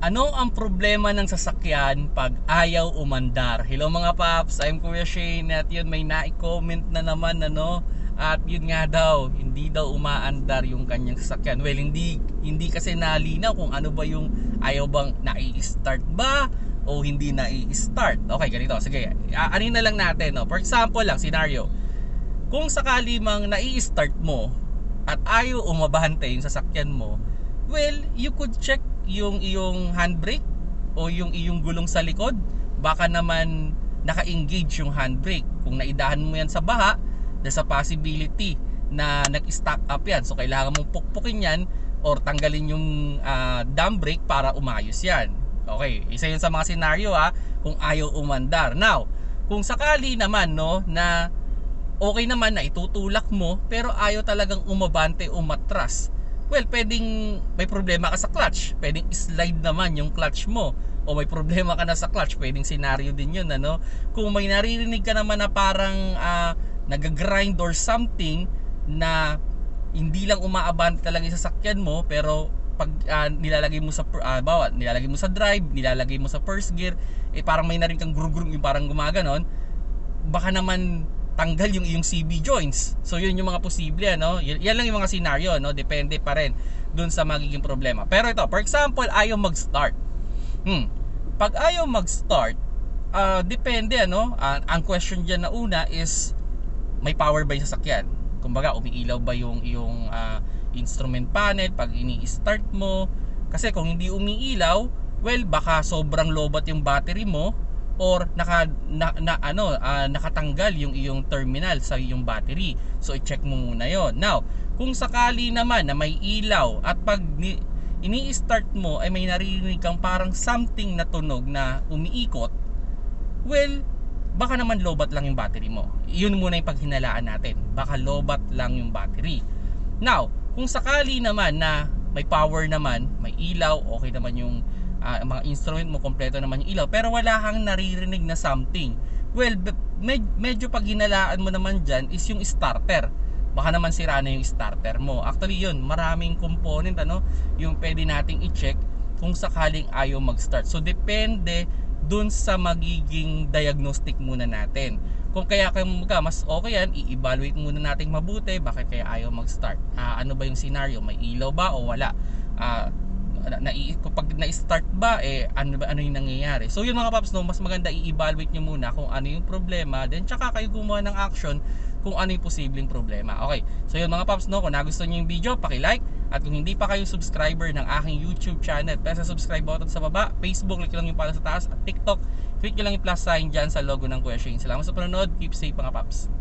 Ano ang problema ng sasakyan pag ayaw umandar? Hello mga paps, I'm Kuya Shane at yun may na-comment na naman ano at yun nga daw, hindi daw umaandar yung kanyang sasakyan. Well, hindi hindi kasi nalinaw kung ano ba yung ayaw bang nai-start ba o hindi nai-start. Okay, ganito. Sige, aanin na lang natin. No? For example lang, scenario. Kung sakali mang nai-start mo at ayaw umabante yung sasakyan mo, well, you could check yung iyong handbrake o yung iyong gulong sa likod. Baka naman naka-engage yung handbrake. Kung naidahan mo yan sa baha, there's a possibility na nag-stack up yan. So kailangan mong pukpukin yan or tanggalin yung uh, dam brake para umayos yan. Okay, isa yun sa mga senaryo ha, kung ayaw umandar. Now, kung sakali naman no na okay naman na itutulak mo pero ayaw talagang umabante o matras well, pwedeng may problema ka sa clutch. Pwedeng slide naman yung clutch mo. O may problema ka na sa clutch, pwedeng scenario din yun, ano? Kung may naririnig ka naman na parang uh, nag-grind or something na hindi lang umaabante talaga yung sasakyan mo, pero pag uh, nilalagay mo sa uh, bawa, nilalagay mo sa drive, nilalagay mo sa first gear, eh parang may narinig kang gurugurug yung parang gumaganon, baka naman tanggal yung iyong CB joints. So yun yung mga posible ano. Yan lang yung mga scenario no, depende pa rin dun sa magiging problema. Pero ito, for example, ayaw mag-start. Hmm. Pag ayaw mag-start, uh, depende ano, uh, ang question diyan na una is may power ba yung sasakyan? Kumbaga, umiilaw ba yung yung uh, instrument panel pag ini-start mo? Kasi kung hindi umiilaw, well, baka sobrang lobat yung battery mo or naka na, na ano uh, nakatanggal yung iyong terminal sa iyong battery. So i-check mo muna 'yon. Now, kung sakali naman na may ilaw at pag ni, ini-start mo ay may naririnig kang parang something na tunog na umiikot, well, baka naman lobat lang yung battery mo. Yun muna yung paghinalaan natin. Baka lobat lang yung battery. Now, kung sakali naman na may power naman, may ilaw, okay naman yung uh, mga instrument mo kompleto naman yung ilaw. Pero wala kang naririnig na something. Well med- medyo pag ginalaan mo naman dyan is yung starter. Baka naman sira na yung starter mo. Actually yun maraming component ano yung pwede nating i-check kung sakaling ayaw mag-start. So depende dun sa magiging diagnostic muna natin. Kung kaya ka mas okay yan i-evaluate muna natin mabuti bakit kaya ayaw mag-start? Uh, ano ba yung scenario? May ilaw ba o wala? Uh, na, na na-start ba eh ano ano yung nangyayari. So yun mga paps no, mas maganda i-evaluate niyo muna kung ano yung problema, then tsaka kayo gumawa ng action kung ano yung posibleng problema. Okay. So yun mga paps no, kung nagustuhan niyo yung video, paki-like at kung hindi pa kayo subscriber ng aking YouTube channel, press sa subscribe button sa baba, Facebook, click lang yung pala sa taas at TikTok, click nyo lang yung plus sign dyan sa logo ng Kuya Shane. Salamat sa panonood, keep safe mga paps.